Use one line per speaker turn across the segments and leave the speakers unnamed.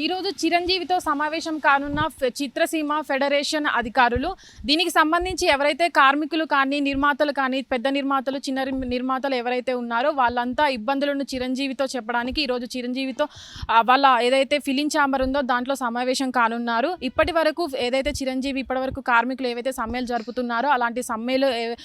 ఈరోజు చిరంజీవితో సమావేశం కానున్న ఫె- చిత్రసీమ ఫెడరేషన్ అధికారులు. దీనికి సంబంధించి ఎవరైతే కార్మికులు కానీ నిర్మాతలు కానీ పెద్ద నిర్మాతలు చిన్న నిర్మాతలు ఎవరైతే ఉన్నారో వాళ్ళంతా ఇబ్బందులను చిరంజీవితో చెప్పడానికి ఈరోజు చిరంజీవితో వాళ్ళ ఏదైతే ఫిలిం ఛాంబర్ ఉందో దాంట్లో సమావేశం కానున్నారు. ఇప్పటి వరకు ఏదైతే చిరంజీవి ఇప్పటి వరకు కార్మికులు ఏవైతే సమ్మెలు జరుపుతున్నారో అలాంటి సమ్మెలు ఏ-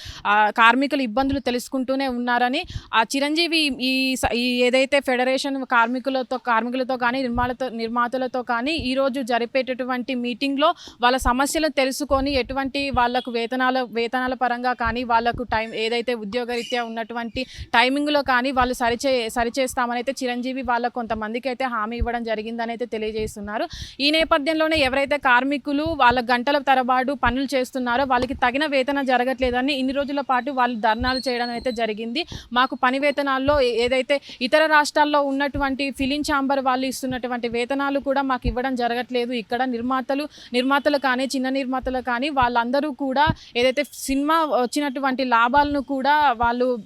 ఇబ్బందులు తెలుసుకుంటూనే ఉన్నారని ఆ చిరంజీవి ఈ స- ఈ ఏదైతే ఫెడరేషన్ కార్మికులతో కార్మికులతో కానీ నిర్మాలతో నిర్మాతలతో కానీ ఈరోజు జరిపేటటువంటి మీటింగ్లో వాళ్ళ సమస్యలు తెలుసుకొని ఎటువంటి వాళ్ళకు వేతనాల వేతనాల పరంగా కానీ వాళ్ళకు టైం ఏదైతే ఉద్యోగరీత్యా ఉన్నటువంటి టైమింగ్లో కానీ వాళ్ళు సరిచే సరిచేస్తామని అయితే చిరంజీవి వాళ్ళ కొంతమందికి అయితే హామీ ఇవ్వడం జరిగిందని అయితే తెలియజేస్తున్నారు. ఈ నేపథ్యంలోనే ఎవరైతే కార్మికులు వాళ్ళ గంటల తరబాటు పనులు చేస్తున్నారో వాళ్ళకి తగిన వేతనం జరగట్లేదని ఇన్ని రోజుల పాటు వాళ్ళు ధర్నాలు చేయడం అయితే జరిగింది. మాకు పని వేతనాల్లో ఏదైతే ఇతర రాష్ట్రాల్లో ఉన్నటువంటి ఫిలిం ఛాంబర్ వాళ్ళు ఇస్తున్నటువంటి వేతనాలు కూడా మాకు ఇవ్వడం జరగట్లేదు. ఇక్కడ నిర్మాతలు నిర్మాతలు కానీ చిన్న నిర్మాతలు కానీ వాళ్ళందరూ కూడా ఏదైతే సినిమా వచ్చినటువంటి లాభాలను కూడా వాళ్ళు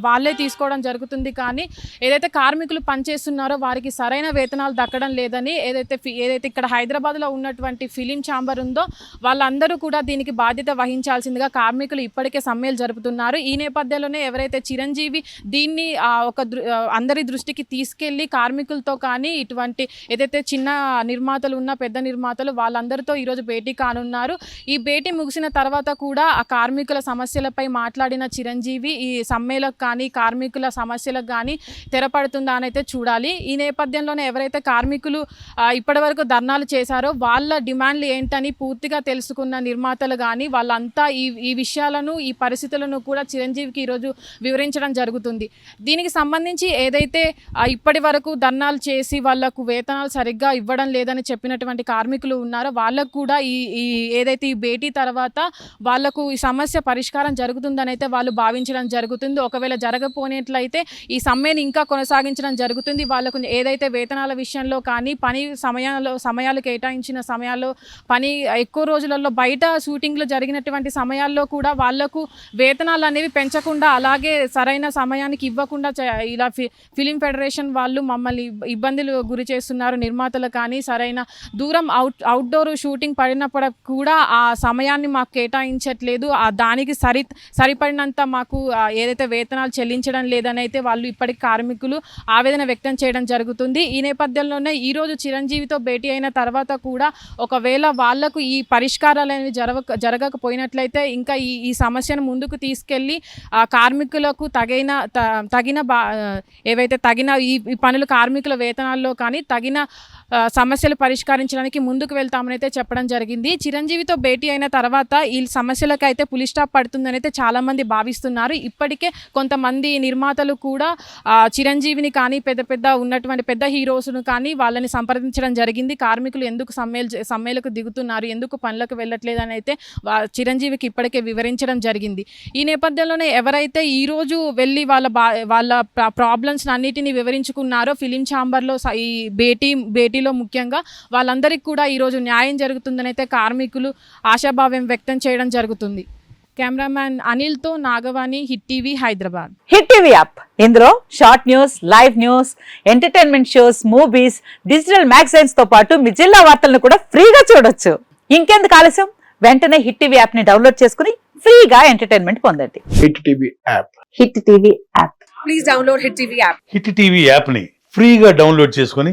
వాళ్ళే తీసుకోవడం జరుగుతుంది. కానీ ఏదైతే కార్మికులు పనిచేస్తున్నారో వారికి సరైన వేతనాలు దక్కడం లేదని ఏదైతే ఏదైతే ఇక్కడ హైదరాబాద్లో ఉన్నటువంటి ఫిలిం ఛాంబర్ ఉందో వాళ్ళందరూ కూడా దీనికి బాధ్యత వహించాల్సిందిగా కార్మికులు ఇప్పటికే సమ్మెలు జరుపుతున్నారు. ఈ నేపథ్యంలోనే ఎవరైతే చిరంజీవి దీన్ని ఒక దృ- అందరి దృష్టికి తీసుకెళ్ళి కార్మికులతో కానీ ఇటువంటి ఏదైతే చిన్న నిర్మాతలు ఉన్న పెద్ద నిర్మాతలు వాళ్ళందరితో ఈరోజు భేటీ కానున్నారు. ఈ భేటీ ముగిసిన తర్వాత కూడా ఆ కార్మికుల సమస్యలపై మాట్లాడిన చిరంజీవి ఈ సమ్మెలకు కానీ కార్మికుల సమస్యలకు కానీ తెరపడుతుందా అని అయితే చూడాలి. ఈ నేపథ్యంలోనే ఎవరైతే కార్మికులు ఇప్పటివరకు ధర్నాలు చేశారో వాళ్ళ డిమాండ్లు ఏంటని పూర్తిగా తెలుసుకున్న నిర్మాతలు కానీ వాళ్ళంతా ఈ ఈ విషయాలను ఈ పరిస్థితులను కూడా చిరంజీవికి ఈరోజు వివరించడం జరుగుతుంది. దీనికి సంబంధించి ఏదైతే ఇప్పటి వరకు ధర్నాలు చేసి వాళ్ళకు వేతనాలు సరిగ్గా సరిగ్గా ఇవ్వడం లేదని చెప్పినటువంటి కార్మికులు ఉన్నారో వాళ్ళకు కూడా ఈ ఈ ఏదైతే ఈ భేటీ తర్వాత వాళ్ళకు ఈ సమస్య పరిష్కారం జరుగుతుందని అయితే వాళ్ళు భావించడం జరుగుతుంది. ఒకవేళ జరగపోయినట్లయితే ఈ సమ్మెను ఇంకా కొనసాగించడం జరుగుతుంది. వాళ్ళకు ఏదైతే వేతనాల విషయంలో కానీ పని సమయాల్లో సమయాలు కేటాయించిన సమయాల్లో పని ఎక్కువ రోజులలో బయట షూటింగ్లు జరిగినటువంటి సమయాల్లో కూడా వాళ్ళకు వేతనాలు అనేవి పెంచకుండా అలాగే సరైన సమయానికి ఇవ్వకుండా ఇలా ఫి ఫిలిం ఫెడరేషన్ వాళ్ళు మమ్మల్ని ఇబ్బందులు గురి చేస్తున్నారు. నిర్మాతలు కానీ సరైన దూరం అవుట్ అవుట్డోర్ షూటింగ్ పడినప్పుడు కూడా ఆ సమయాన్ని మాకు కేటాయించట్లేదు. ఆ దానికి సరి సరిపడినంత మాకు ఏదైతే వేతనాలు చెల్లించడం లేదని అయితే వాళ్ళు ఇప్పటికి కార్మికులు ఆవేదన వ్యక్తం చేయడం జరుగుతుంది. ఈ నేపథ్యంలోనే ఈరోజు చిరంజీవితో భేటీ అయిన తర్వాత కూడా ఒకవేళ వాళ్ళకు ఈ పరిష్కారాలు అనేవి జరగక జరగకపోయినట్లయితే ఇంకా ఈ ఈ సమస్యను ముందుకు తీసుకెళ్ళి ఆ కార్మికులకు తగిన త- తగిన బా ఏవైతే తగిన ఈ పనులు కార్మికుల వేతనాల్లో కానీ తగిన సమస్యలు పరిష్కరించడానికి ముందుకు వెళ్తామని అయితే చెప్పడం జరిగింది. చిరంజీవితో భేటీ అయిన తర్వాత ఈ సమస్యలకు అయితే పులి స్టాప్ పడుతుందని అయితే చాలామంది భావిస్తున్నారు. ఇప్పటికే కొంతమంది నిర్మాతలు కూడా చిరంజీవిని కానీ పెద్ద పెద్ద ఉన్నటువంటి పెద్ద హీరోస్ను కానీ వాళ్ళని సంప్రదించడం జరిగింది. కార్మికులు ఎందుకు సమ్మెలు సమ్మెలకు దిగుతున్నారు? ఎందుకు పనులకు వెళ్ళట్లేదు అని అయితే చిరంజీవికి ఇప్పటికే వివరించడం జరిగింది. ఈ నేపథ్యంలోనే ఎవరైతే ఈ రోజు వెళ్ళి వాళ్ళ బా వాళ్ళ ప్రాబ్లమ్స్ అన్నిటిని వివరించుకున్నారో ఫిలిం ఛాంబర్లో ఈ భేటీ భేటీలో ముఖ్యంగా వాళ్ళందరికీ కూడా ఈరోజు న్యాయం జరుగుతుందని అయితే కార్మికులు ఆశాభావం వ్యక్తం చేయడం జరుగుతుంది. Cameraman అనిల్తో Nagavani Hit TV Hyderabad.
Hit TV app. ఇందులో short news live news entertainment shows movies digital మ్యాగజైన్స్తో పాటు మీ జిల్లా వార్తలను కూడా ఫ్రీగా చూడొచ్చు. ఇంకెందుకు ఆలస్యం? వెంటనే హిట్ టీవీ యాప్ని డౌన్లోడ్ చేసుకుని ఫ్రీగా ఎంటర్టైన్మెంట్ పొందండి.
Hit TV app.
Hit TV app.
Please download Hit TV app.
Hit TV యాప్ని ఫ్రీగా డౌన్లోడ్ చేసుకొని